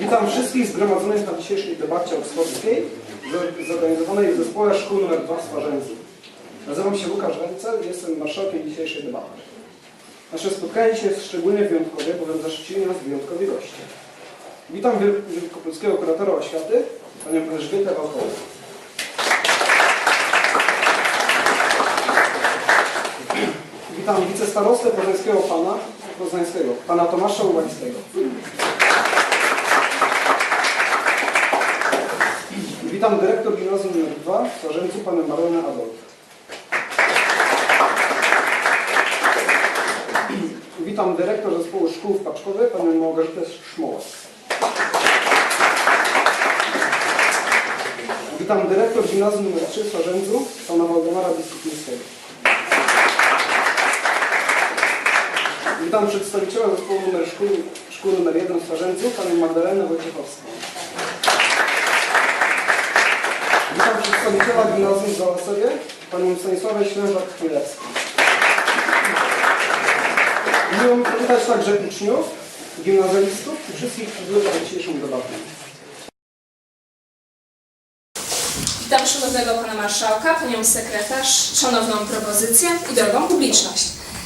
Witam wszystkich zgromadzonych na dzisiejszej debacie oksfordzkiej zorganizowanej w zespole szkół nr 2 w Swarzędzu. Nazywam się Łukasz Wencel i jestem marszałkiem dzisiejszej debaty. Nasze spotkanie dzisiaj jest szczególnie wyjątkowe, bowiem zaszczycili nas wyjątkowi goście. Witam wiel- wielkopolskiego kuratora oświaty, panią Elżbietę Wałkową. Witam wicestarostę poznańskiego pana, poznańskiego, pana Tomasza Uwańskiego. Witam dyrektor gimnazjum nr 2 w Swarzędzu, panią Marlenę Adolf. Witam dyrektor zespołu szkół w Paczkowie, panią Małgorzatę Szmołę. Witam dyrektor gimnazjum nr 3 w Swarzędzu, pana Waldemara Dyscyplińskiego. Witam przedstawiciela zespołu numer szkół, szkół nr 1 w Swarzędzu, panią Magdalenę Wojciechowską. Witam przedstawiciela gimnazjum w Załasowie, panią Stanisławę Ślężak-Chmielewską. Mi powitać także uczniów, gimnazjalistów i wszystkich przybyłych na dzisiejszą debatę. Witam szanownego pana marszałka, panią sekretarz, szanowną propozycję i drogą publiczność.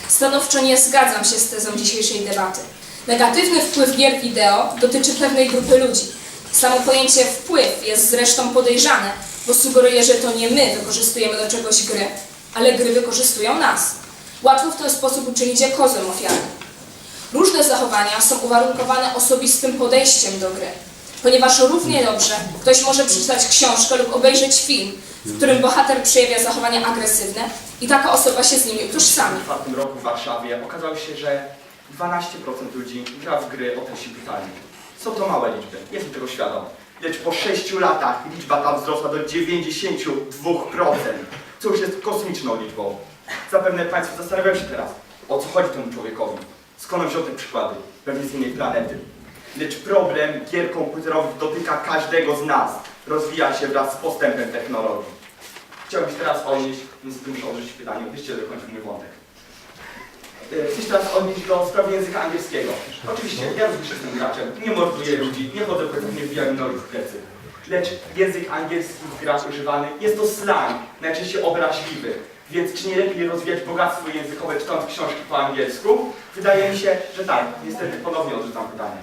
Stanowczo nie zgadzam się z tezą dzisiejszej debaty. Negatywny wpływ gier wideo dotyczy pewnej grupy ludzi. Samo pojęcie wpływ jest zresztą podejrzane, bo sugeruje, że to nie my wykorzystujemy do czegoś gry, ale gry wykorzystują nas. Łatwo w ten sposób uczynić je kozłem ofiarnym. Różne zachowania są uwarunkowane osobistym podejściem do gry, ponieważ równie dobrze ktoś może przeczytać książkę lub obejrzeć film, w którym bohater przejawia zachowania agresywne i taka osoba się z nimi utożsami. W czwartym roku w Warszawie okazało się, że 12% ludzi gra w gry o treści brutalnej. Są to małe liczby, jestem tego świadom. Lecz po 6 latach liczba ta wzrosła do 92%, co już jest kosmiczną liczbą. Zapewne Państwo zastanawiają się teraz, o co chodzi temu człowiekowi. Skąd wziął te przykłady? Pewnie z innej planety. Lecz problem gier komputerowych dotyka każdego z nas. Rozwija się wraz z postępem technologii. Chciałbym się teraz odnieść, niestety muszę odrzucić pytanie, wyście dokończył mój wątek. E, Chcę się teraz odnieść do sprawy języka angielskiego. Oczywiście, ja również jestem graczem, nie morduję ludzi, nie chodzę po nie wbijam nogi w plecy. Lecz język angielski w grach używany jest to slang, najczęściej obraźliwy. Więc czy nie lepiej rozwijać bogactwo językowe czytając książki po angielsku? Wydaje mi się, że tak. Niestety ponownie odrzucam pytanie.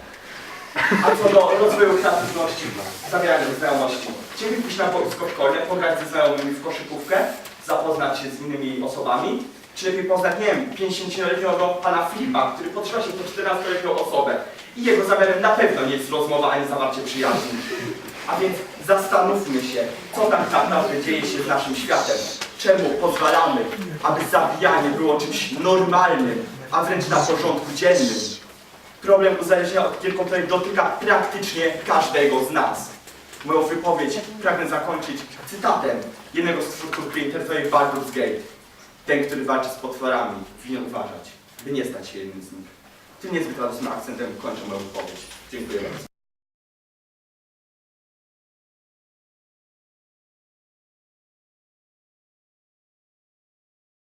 A co do rozwoju kreatywności, zawierania znajomości. Chcieliby pójść na boisko szkolne, pograć ze znajomymi w koszykówkę, zapoznać się z innymi osobami, czy lepiej poznać, nie wiem, 50-letniego pana Filipa, który potrzyma się po 14-letnią osobę i jego zamiarem na pewno nie jest rozmowa ani zawarcie przyjaźni. A więc zastanówmy się, co tak naprawdę dzieje się z naszym światem. Czemu pozwalamy, aby zabijanie było czymś normalnym, a wręcz na porządku dziennym. Problem uzależnienia od gier komputerowych dotyka praktycznie każdego z nas. Moją wypowiedź pragnę zakończyć cytatem jednego z twórców gry internetowej Baldur's Gate. Ten, który walczy z potworami, winien uważać, by nie stać się jednym z nich. Tym niezbyt radosnym akcentem kończę moją wypowiedź. Dziękuję bardzo.